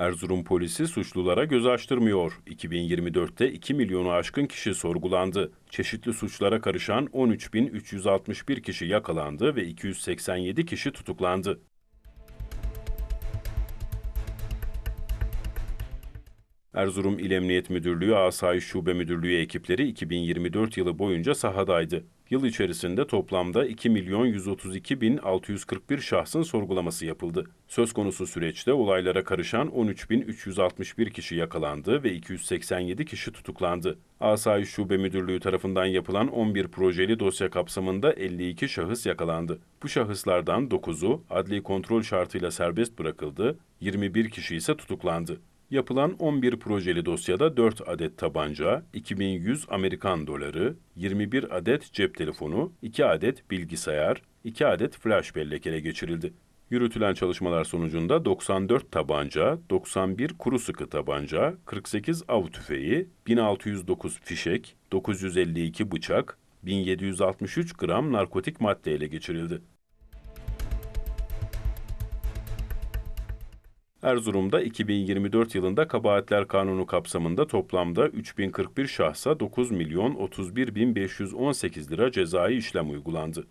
Erzurum polisi suçlulara göz açtırmıyor. 2024'te 2 milyonu aşkın kişi sorgulandı. Çeşitli suçlara karışan 13.361 kişi yakalandı ve 287 kişi tutuklandı. Erzurum İl Emniyet Müdürlüğü Asayiş Şube Müdürlüğü ekipleri 2024 yılı boyunca sahadaydı. Yıl içerisinde toplamda 2 milyon 132 bin 641 şahsın sorgulaması yapıldı. Söz konusu süreçte olaylara karışan 13.361 kişi yakalandı ve 287 kişi tutuklandı. Asayiş Şube Müdürlüğü tarafından yapılan 11 projeli dosya kapsamında 52 şahıs yakalandı. Bu şahıslardan 9'u adli kontrol şartıyla serbest bırakıldı, 21 kişi ise tutuklandı. Yapılan 11 projeli dosyada 4 adet tabanca, 2100 Amerikan doları, 21 adet cep telefonu, 2 adet bilgisayar, 2 adet flash bellek ele geçirildi. Yürütülen çalışmalar sonucunda 94 tabanca, 91 kuru sıkı tabanca, 48 av tüfeği, 1609 fişek, 952 bıçak, 1763 gram narkotik madde ele geçirildi. Erzurum'da 2024 yılında kabahatler kanunu kapsamında toplamda 3041 şahsa 9 milyon 31 bin 518 lira cezai işlem uygulandı.